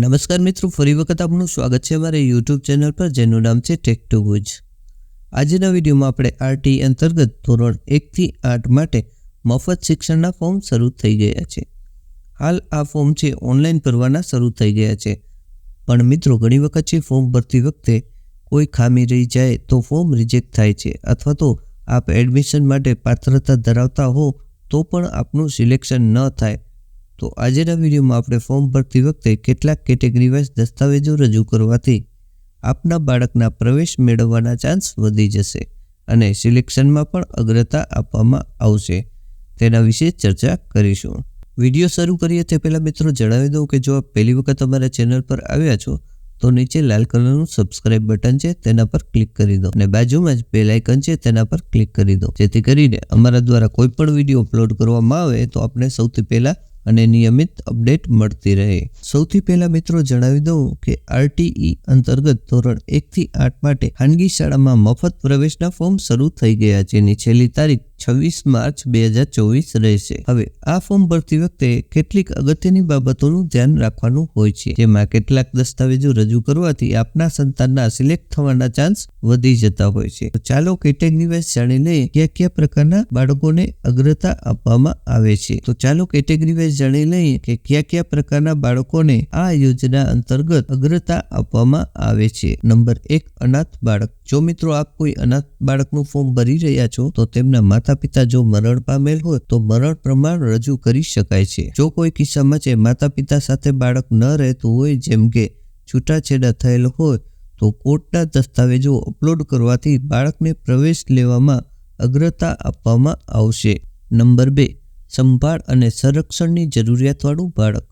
નમસ્કાર મિત્રો, ફરી વખત આપનું સ્વાગત છે અમારા યુટ્યુબ ચેનલ પર, જેનું નામ છે ટેક ટુ ગુજ આજના વિડીયોમાં આપણે આરટી અંતર્ગત ધોરણ એકથી આઠ માટે મફત શિક્ષણના ફોર્મ શરૂ થઈ ગયા છે. હાલ આ ફોર્મ છે ઓનલાઈન ભરવાના શરૂ થઈ ગયા છે. પણ મિત્રો, ઘણી વખત છે ફોર્મ ભરતી વખતે કોઈ ખામી રહી જાય તો ફોર્મ રિજેક્ટ થાય છે અથવા તો આપ એડમિશન માટે પાત્રતા ધરાવતા હો તો પણ આપનું સિલેક્શન ન થાય. તો આજના વિડીયોમાં આપણે ફોર્મ ભરતી વખતે કેટલાક કેટેગરી વાઇઝ દસ્તાવેજો રજૂ કરવાથી આપના બાળકના પ્રવેશ મેળવવાના ચાન્સ વધી જશે અને સિલેક્શનમાં પણ અગ્રતા આપવામાં આવશે. તેના વિશે ચર્ચા કરીશું. વીડિયો શરૂ કરીએ તે પહેલાં મિત્રો જણાવી દઉં કે જો આપ પહેલી વખત અમારા ચેનલ પર આવ્યા છો, તો નીચે લાલ કલરનું સબસ્ક્રાઇબ બટન છે, તેના પર ક્લિક કરી દો અને બાજુમાં જ બેલ આઇકન છે, તેના પર ક્લિક કરી દો. જેથી કરીને અમારા દ્વારા કોઈ પણ વીડિયો અપલોડ કરવામાં આવે તો આપણે સૌથી પહેલા અને નિયમિત અપડેટ મળતી રહે. સૌથી પહેલા મિત્રો જણાવી દઉં કે આરટીઈ અંતર્ગત ધોરણ એકથી આઠ માટે ખાનગી શાળામાં મફત પ્રવેશના ફોર્મ શરૂ થઈ ગયા જેની છેલ્લી તારીખ છવ્વીસ માર્ચ બે હજાર ચોવીસ રહેશે. હવે, આ ફોર્મ ભરતી વખતે કેટલીક અગત્યની બાબતોનું ધ્યાન રાખવાનું હોય છે, જેમાં કેટલાક દસ્તાવેજો રજૂ કરવાથી આપના સંતાનના સિલેક્ટ થવાના ચાન્સ વધી જતા હોય છે. તો ચાલો કેટેગરી વાઇઝ જાણી લઈએ કયા કયા પ્રકારના બાળકોને અગ્રતા આપવામાં આવે છે. તો ચાલો કેટેગરી વાઇઝ જાણી લઈએ કે કયા કયા પ્રકારના બાળકોને આ યોજના અંતર્ગત અગ્રતા આપવામાં આવે છે. નંબર એક, અનાથ બાળક. જો મિત્રો આપ કોઈ અનાથ બાળકનું ફોર્મ ભરી રહ્યા છો, તો તેમના માતા પિતા જો મરણ પામેલ હોય, તો મરણ પ્રમાણ રજૂ કરી શકાય છે. જો કોઈ કિસ્સામાં છે માતા પિતા સાથે બાળક ન રહેતું હોય, જેમ કે છૂટાછેડા થયેલ હોય, તો કોર્ટના દસ્તાવેજો અપલોડ કરવાથી બાળકને પ્રવેશ લેવામાં અગ્રતા આપવામાં આવશે. નંબર બે, સંભાળ અને સંરક્ષણની જરૂરિયાતવાળું બાળક.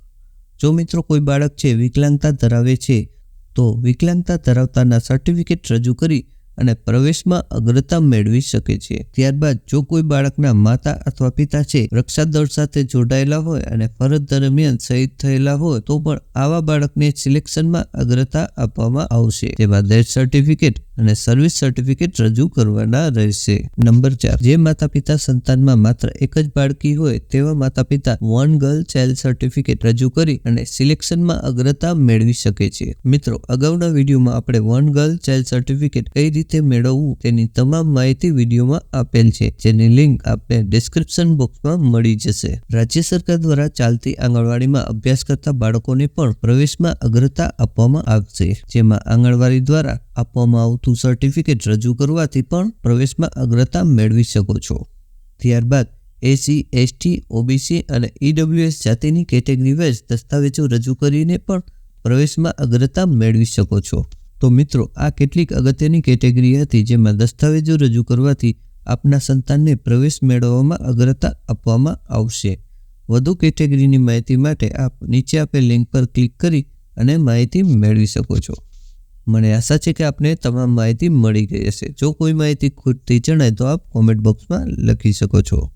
જો મિત્રો કોઈ બાળક છે, વિકલાંગતા ધરાવે છે તો વિકલાંગતા ધરાવતાના સર્ટિફિકેટ રજૂ કરી અને પ્રવેશમાં અગ્રતા મેળવી શકે છે. ત્યારબાદ જો કોઈ બાળકના માતા અથવા પિતા છે રક્ષા દળ સાથે જોડાયેલા હોય અને ફરજ દરમિયાન શહીદ થયેલા હોય, તો પણ આવા બાળકને સિલેક્શનમાં અગ્રતા આપવામાં આવશે. તેમાં ડેથ સર્ટિફિકેટ અને સર્વિસ સર્ટિફિકેટ રજૂ કરવાના રહેશે. નંબર ચાર. જે માતા પિતા સંતાનમાં માત્ર એક જ બાળકી હોય, તેવા માતા પિતા વન ગર્લ ચાઇલ્ડ સર્ટિફિકેટ રજૂ કરી અને સિલેક્શનમાં અગ્રતા મેળવી શકે છે. મિત્રો, અગાઉના વિડીયોમાં આપણે વન ગર્લ ચાઇલ્ડ સર્ટિફિકેટ કઈ રીતે મેળવવું તેની તમામ માહિતી વિડીયોમાં આપેલ છે, જેની લિંક આપને ડિસ્ક્રિપ્શન બોક્સમાં મળી જશે. રાજ્ય સરકાર દ્વારા ચાલતી આંગણવાડીમાં અભ્યાસ કરતા બાળકોને પણ પ્રવેશમાં અગ્રતા આપવામાં આવશે, જેમાં આંગણવાડી દ્વારા આપવામાં આવતું સર્ટિફિકેટ રજૂ કરવાથી પણ પ્રવેશમાં અગ્રતા મેળવી શકો છો. ત્યારબાદ એસી એસટી ઓબીસી અને ઈડબ્લ્યુએસ જાતિની કેટેગરી વાઇઝ દસ્તાવેજો રજૂ કરીને પણ પ્રવેશમાં અગ્રતા મેળવી શકો છો. તો મિત્રો, આ કેટલીક અગત્યની કેટેગરી હતી જેમાં દસ્તાવેજો રજૂ કરવાથી આપના સંતાનને પ્રવેશ મેળવવામાં અગ્રતા આપવામાં આવશે. વધુ કેટેગરીની માહિતી માટે આપ નીચે આપેલ લિંક પર ક્લિક કરી અને માહિતી મેળવી શકો છો. મને આશા છે કે આપને તમામ માહિતી મળી ગઈ હશે. જો કોઈ માહિતી ખૂટતી જણાય તો આપ કોમેન્ટ બોક્સમાં લખી શકો છો.